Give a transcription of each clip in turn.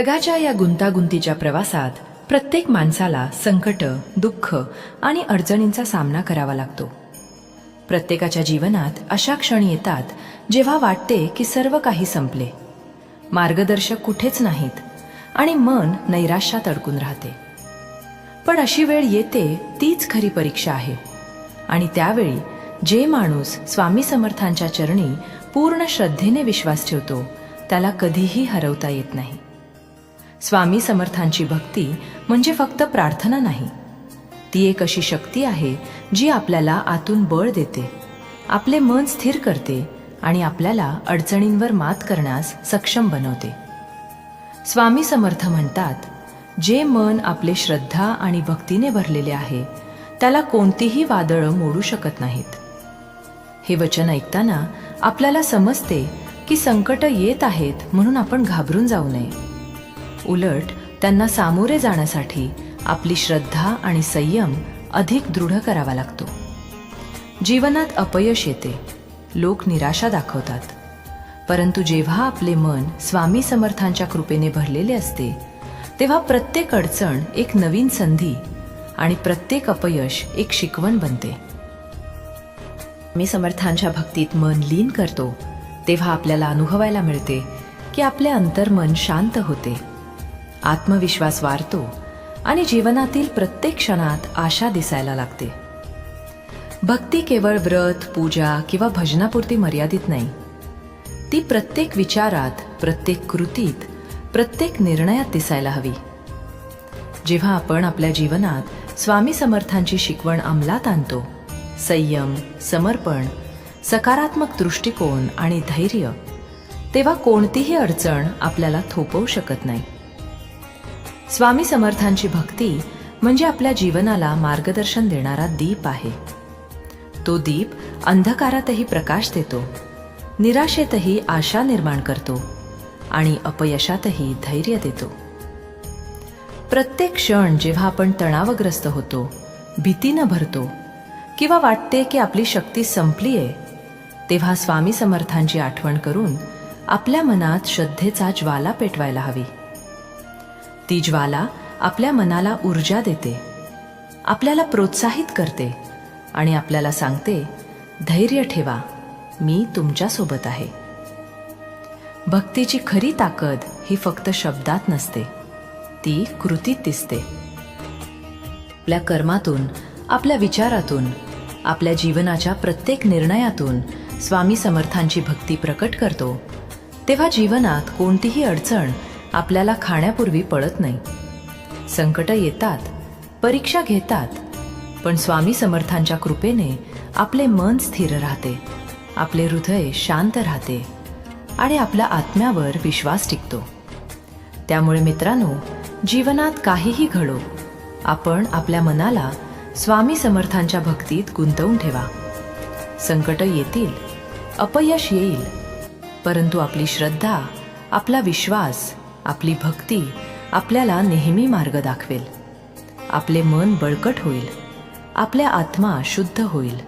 जगाच्या या गुंतागुंतीच्या प्रवासात प्रत्येक माणसाला संकट दुःख आणि अडचणींचा सामना करावा लागतो. प्रत्येकाच्या जीवनात अशा क्षणी येतात जेव्हा वाटते की सर्व काही संपले. मार्गदर्शक कुठेच नाहीत आणि मन नैराश्यात अडकून राहते. पण अशी वेळ येते तीच खरी परीक्षा आहे. आणि त्यावेळी जे माणूस स्वामी समर्थांच्या चरणी पूर्ण श्रद्धेने विश्वास ठेवतो त्याला कधीही हरवता येत नाही. स्वामी समर्थांची भक्ती म्हणजे फक्त प्रार्थना नाही. ती एक अशी शक्ती आहे जी आपल्याला आतून बळ देते आपले मन स्थिर करते आणि आपल्याला अडचणींवर मात करण्यास सक्षम बनवते. स्वामी समर्थ म्हणतात जे मन आपले श्रद्धा आणि भक्तीने भरलेले आहे त्याला कोणतीही वादळं मोडू शकत नाहीत. हे वचन ऐकताना आपल्याला समजते की संकट येत आहेत म्हणून आपण घाबरून जाऊ नये. उलट त्यांना सामोरे जाण्यासाठी आपली श्रद्धा आणि संयम अधिक दृढ करावा लागतो. जीवनात अपयश येते लोक निराशा दाखवतात. परंतु जेव्हा आपले मन स्वामी समर्थांच्या कृपेने भरलेले असते तेव्हा प्रत्येक अडचण एक नवीन संधी आणि प्रत्येक अपयश एक शिकवण बनते. मी समर्थांच्या भक्तीत मन लीन करतो तेव्हा आपल्याला अनुभवायला मिळते की आपले अंतर्मन शांत होते. आत्मविश्वास वाढतो आणि जीवनातील प्रत्येक क्षणात आशा दिसायला लागते. भक्ती केवळ व्रत पूजा किंवा भजनापुरती मर्यादित नाही. ती प्रत्येक विचारात प्रत्येक कृतीत प्रत्येक निर्णयात दिसायला हवी. जेव्हा आपण आपल्या जीवनात स्वामी समर्थांची शिकवण अंमलात आणतो संयम समर्पण सकारात्मक दृष्टिकोन आणि धैर्य तेव्हा कोणतीही अडचण आपल्याला थोपवू शकत नाही. स्वामी समर्थांची भक्ती म्हणजे आपल्या जीवनाला मार्गदर्शन देणारा दीप आहे. तो दीप अंधकारातही प्रकाश देतो निराशेतही आशा निर्माण करतो आणि अपयशातही धैर्य देतो. प्रत्येक क्षण जेव्हा आपण तणावग्रस्त होतो भीतीनं भरतो किंवा वाटते की आपली शक्ती संपली आहे तेव्हा स्वामी समर्थांची आठवण करून आपल्या मनात श्रद्धेचा ज्वाला पेटवायला हवी. ती ज्वाला आपल्या मनाला ऊर्जा देते. आपल्याला प्रोत्साहित करते आणि आपल्याला सांगते धैर्य ठेवा मी तुमच्यासोबत आहे. भक्तीची खरी ताकद ही फक्त शब्दात नसते ती कृतीत दिसते. आपल्या कर्मातून आपल्या विचारातून आपल्या जीवनाच्या प्रत्येक निर्णयातून स्वामी समर्थांची भक्ती प्रकट करतो तेव्हा जीवनात कोणतीही अडचण आपल्याला खाण्यापूर्वी पळत नाही. संकट येतात परीक्षा घेतात पण स्वामी समर्थांच्या कृपेने आपले मन स्थिर राहते आपले हृदय शांत राहते आणि आपल्या आत्म्यावर विश्वास टिकतो. त्यामुळे मित्रांनो जीवनात काहीही घडो आपण आपल्या मनाला स्वामी समर्थांच्या भक्तीत गुंतवून ठेवा. संकट येतील अपयश येईल परंतु आपली श्रद्धा आपला विश्वास आपली भक्ती आपल्याला नेहमी मार्ग दाखवेल. आपले मन बळकट होईल. आपल्या आत्मा शुद्ध होईल.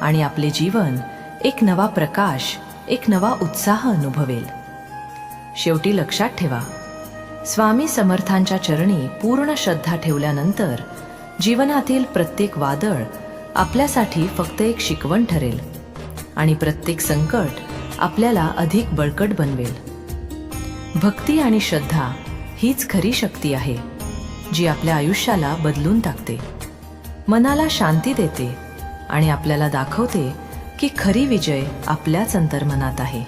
आणि आपले जीवन एक नवा प्रकाश एक नवा उत्साह अनुभवेल. शेवटी लक्षात ठेवा स्वामी समर्थांच्या चरणी पूर्ण श्रद्धा ठेवल्यानंतर जीवनातील प्रत्येक वादळ आपल्यासाठी फक्त एक शिकवण ठरेल. आणि प्रत्येक संकट आपल्याला अधिक बळकट बनवेल. भक्ती आणि श्रद्धा हीच खरी शक्ती आहे जी आपल्या आयुष्याला बदलून टाकते. मनाला शांती देते आणि आपल्याला दाखवते की खरी विजय आपल्याच अंतर्मनात आहे.